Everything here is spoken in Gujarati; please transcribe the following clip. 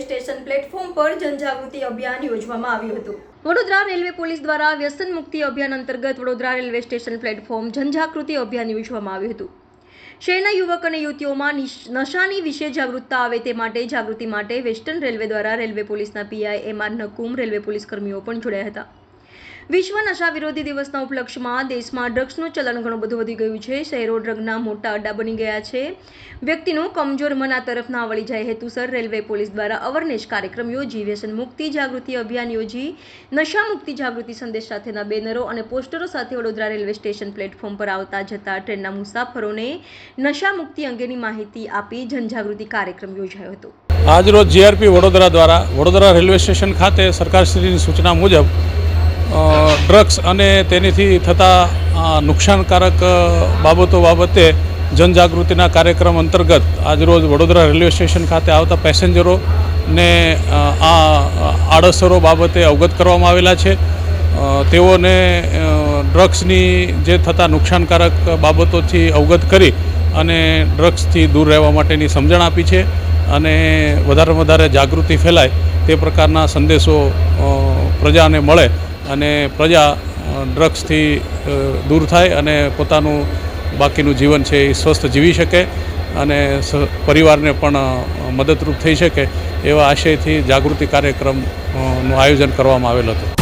સ્ટેશન પ્લેટફોર્મ પર જનજાગૃતિ અભિયાન યોજવામાં આવ્યું હતું. વડોદરા રેલવે પોલીસ દ્વારા વ્યસન મુક્તિ અભિયાન અંતર્ગત વડોદરા રેલવે સ્ટેશન પ્લેટફોર્મ જનજાગૃતિ અભિયાન યોજવામાં આવ્યું હતું. શહેરના યુવક અને યુવતીઓમાં નશાની વિશે જાગૃતતા આવે તે માટે જાગૃતિ માટે વેસ્ટર્ન રેલવે દ્વારા રેલવે પોલીસના PI M R Nakum railway police કર્મીઓ પણ જોડાયા હતા. વિશ્વ નશા વિરોધી દિવસના ઉપલક્ષમાં દેશમાં ડ્રગ્સનું ચલણ ઘણું બધું વધી ગયું છે. શહેરો ડ્રગના મોટા અડ્ડા બની ગયા છે. વ્યક્તિનું કમજોર મન આ તરફ ના વળી જાય હેતુસર રેલવે પોલીસ દ્વારા અવરનેશ કાર્યક્રમ યોજી, વ્યસન મુક્તિ જાગૃતિ અભિયાન યોજી, નશા મુક્તિ જાગૃતિ સંદેશ સાથેના બેનરો અને પોસ્ટરો સાથે વડોદરા રેલવે સ્ટેશન પ્લેટફોર્મ પર આવતા જતા ટ્રેનના મુસાફરોને નશા મુક્તિ અંગેની માહિતી આપી જનજાગૃતિ કાર્યક્રમ યોજાયો હતો. આજરોજ જીઆરપી વડોદરા દ્વારા વડોદરા રેલવે સ્ટેશન ખાતે સરકારશ્રીની સૂચના મુજબ ડ્રગ્સ અને તેનીથી થતા નુકસાનકારક બાબતો બાબતે જનજાગૃતિના કાર્યક્રમ અંતર્ગત આજરોજ વડોદરા રેલવે સ્ટેશન ખાતે આવતા પેસેન્જરોને આ આડઅસરો બાબતે અવગત કરવામાં આવેલા છે. તેઓને ડ્રગ્સની જે થતા નુકસાનકારક બાબતોથી અવગત કરી અને ડ્રગ્સથી દૂર રહેવા માટેની સમજણ આપી છે અને વધારે વધારે જાગૃતિ ફેલાય તે પ્રકારના સંદેશો પ્રજાને મળે અને પ્રજા ડ્રગ્સથી દૂર થાય અને પોતાનું બાકીનું જીવન છે એ સ્વસ્થ જીવી શકે અને પરિવારને પણ મદદરૂપ થઈ શકે એવા આશયથી જાગૃતિ કાર્યક્રમનું આયોજન કરવામાં આવેલ હતું.